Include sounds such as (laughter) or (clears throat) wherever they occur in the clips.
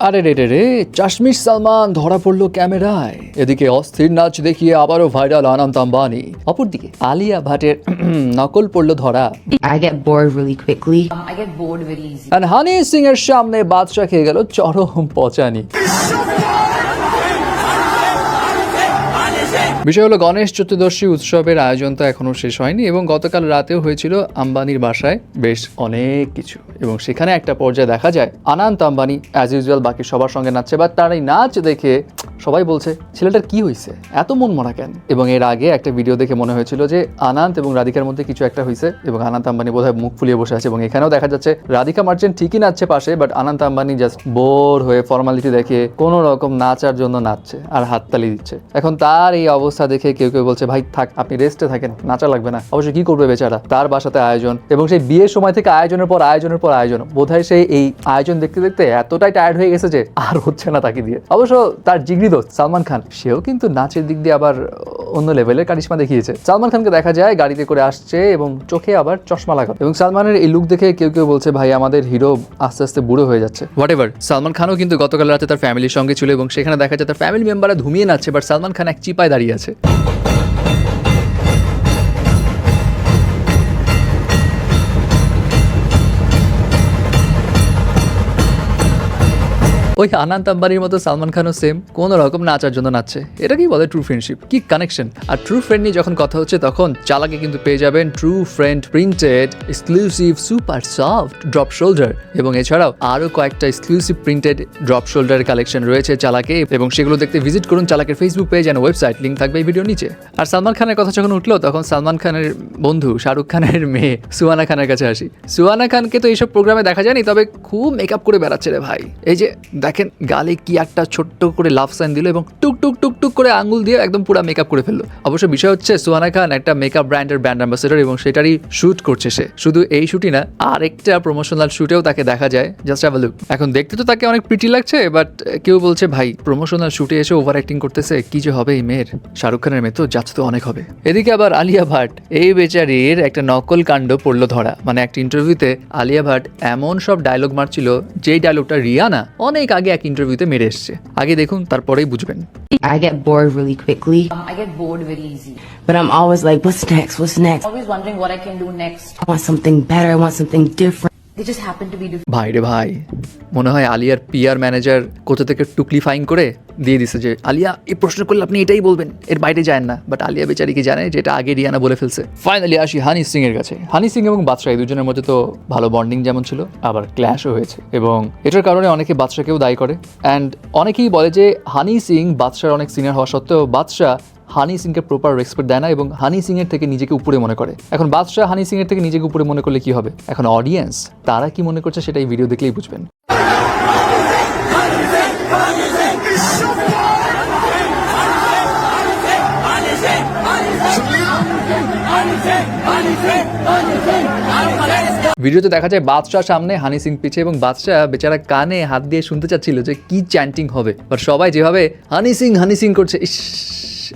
আরে রে রে রে চাশমিশ সালমান ধরা পড়ল ক্যামেরায় এদিকে অস্থির নাচ দেখিয়ে আবারও ভাইরাল আনন্ত আম্বানি অপরদিকে আলিয়া ভাটের (clears throat) নকল পড়ল ধরা I get bored really quickly. I get bored very easy. আর হানি সিং এর সামনে বাদশা খেয়ে গেল চরম পচানি বিষয় হলো, গণেশ চতুর্দশী উৎসবের আয়োজন তো এখনও শেষ হয়নি এবং গতকাল রাতেও হয়েছিল আম্বানির বাসায় বেশ অনেক কিছু। এবং সেখানে একটা পর্যায়ে দেখা যায়, আনান্ত আম্বানি অ্যাজ ইউজুয়াল বাকি সবার সঙ্গে নাচছে বা তার এই নাচ দেখে সবাই বলছে, ছেলেটার কি হয়েছে এত মন মরা কেন? এবং এর আগে একটা ভিডিও দেখে মনে হয়েছিল যে আনান্ত এবং রাধিকার মধ্যে কিছু একটা হয়েছে এবং আনান্ত আম্বানি বোধহয় মুখ ফুলিয়ে বসে আছে এবং এখানেও দেখা যাচ্ছে রাধিকা মার্চেন্ট ঠিকই নাচছে পাশে but Anant Ambani just bore হয়ে ফর্মালিটি দেখে কোনো রকম নাচার জন্য নাচছে আর হাততালি দিচ্ছে। এখন তার এই অবস্থা দেখে কেউ কেউ বলছে, ভাই, থাক, আপনি রেস্টে থাকেন, নাচা লাগবে না। অবশ্যই কি করবে বেচারা? তার বাসাতে আয়োজন এবং সেই বিয়ের সময় থেকে আয়োজনের পর আয়োজনের পর আয়োজন, বোধহয় সে এই আয়োজন দেখতে দেখতে এতটাই টায়ার্ড হয়ে গেছে যে আর হচ্ছে না তাকে দিয়ে। অবশ্য তার জিগরি দোস্ত সালমান খান, সেও কিন্তু নাচের দিক দিয়ে আবার অন্য লেভেলের কারিশমা দেখিয়েছে। সালমান খানকে দেখা যায় গাড়িতে করে আসছে এবং চোখে আবার চশমা লাগা এবং সালমানের এই লুক দেখে কেউ কেউ বলছে, ভাই, আমাদের হিরো আস্তে আস্তে বুড়ো হয়ে যাচ্ছে। হোয়াট এভার সালমান খানও কিন্তু গতকাল রাতে তার ফ্যামিলির সঙ্গে ছিল এবং সেখানে দেখা যায় তার ফ্যামিলি মেম্বাররা ধুমিয়ে নাচছে বাট সালমান খান এক চিপায় দাঁড়িয়ে আছে। ওই আনন্ত আম্বানির মতো সালমান খানও সেম কোন রকম নাচার জন্য নাচছে। এটা কি বলে ট্রু ফ্রেন্ডশিপ কি কানেকশন আর ট্রু ফ্রেন্ড নিয়ে যখন কথা হচ্ছে, তখন চালাকে কিন্তু পেয়ে যাবেন true friend printed exclusive super soft drop shoulder এবং এছাড়াও আরও কয়েকটা exclusive printed drop shoulder collection রয়েছে চালাকে এবং সেগুলো দেখতে ভিজিট করুন চালাকের Facebook page and website link থাকবে এই ভিডিও নিচে। আর সালমান খানের কথা যখন উঠল, তখন সালমান খানের বন্ধু শাহরুখ খানের মেয়ে সুয়ানা খানের কাছে আসি। সুয়ানা খানকে তো এইসব প্রোগ্রামে দেখা যায়নি, তবে খুব মেকআপ করে বেড়াচ্ছে রে ভাই। এই যে দেখেন গালে কি একটা ছোট্ট করে লাভ সাইন দিল এবং টুক টুক টুক টুক করে আঙুল দিয়ে একদম পুরো মেকআপ করে ফেলল। অবশ্য বিষয় হচ্ছে, সুহানা খান একটা মেকআপ ব্র্যান্ডের ব্র্যান্ড অ্যাম্বাসেডর এবং সেটারই শ্যুট করছে সে। শুধু এই শুটই না, আরেকটা প্রমোশনাল শুটেও তাকে দেখা যায়। জাস্ট হ্যাভ লুক এখন দেখতে তো তাকে অনেক প্রিটি লাগছে বাট কেউ বলছে, ভাই প্রমোশনাল শুটে এসে ওভার অ্যাক্টিং করতেছে, কি যে হবে এই মেয়ের? শাহরুখ খানের মেয়ে তো যাচ্ছে তো অনেক হবে। এদিকে আবার আলিয়া ভাট, এই বেচারির একটা নকল কাণ্ড পড়ল ধরা। মানে একটা ইন্টারভিউতে আলিয়া ভাট এমন সব ডায়লগ মারছিল, যেই ডায়লগটা রিয়ানা অনেক আগে এক ইন্টারভিউতে মেরে এসছে আগে দেখুন তারপরেই বুঝবেন I get bored really quickly. Um, I get bored very easy. But I'm always like, what's next? What's next? Always wondering what I can do next. I want something better. I want something different. Different. ভাই মনে হয় আলিয়ার PR manager কোথা থেকে টুকলি fine করে দিয়ে দিছে যে, আলিয়া, এই প্রশ্ন করলে আপনি এটাই বলবেন, এর বাইরে যায় না। বাট আলিয়া বেচারি কি জানে যে এটা আগে রিয়ানা বলে ফেলছে। ফাইনালি আসি হানি সিং এর কাছে। হানি সিং এবং বাদশাহ এই দুজনের মধ্যে তো ভালো বন্ডিং যেমন ছিল, আবার ক্ল্যাশও হয়েছে। এবং এটার কারণে অনেকে বাদশাকেও দায়ী করে। অ্যান্ড অনেকেই বলে যে, হানি সিং বাদশার অনেক সিনিয়র হওয়া সত্ত্বেও বাদশাহ হানি সিংকে প্রপার রেসপেক্ট দেয় না এবং হানি সিং এর থেকে নিজেকে উপরে মনে করে। এখন বাদশাহ হানি সিং এর থেকে নিজেকে উপরে মনে করলে কি হবে? এখন অডিয়েন্স তারা কি মনে করছে সেটা এই ভিডিও দেখলেই বুঝবেন। ভিডিওতে দেখা যায় বাদশাহ সামনে, হানি সিং পিছে এবং বাদশাহ বেচারা কানে হাত দিয়ে শুনতে চাচ্ছিল যে কি চ্যান্টিং হবে। বাট সবাই যেভাবে হানি সিং হানি সিং করছে, ইস।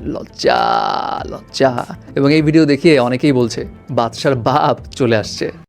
লজ্জা লজ্জা। এবং এই ভিডিও দেখিয়ে অনেকেই বলছে বাদশার বাপ চলে আসছে।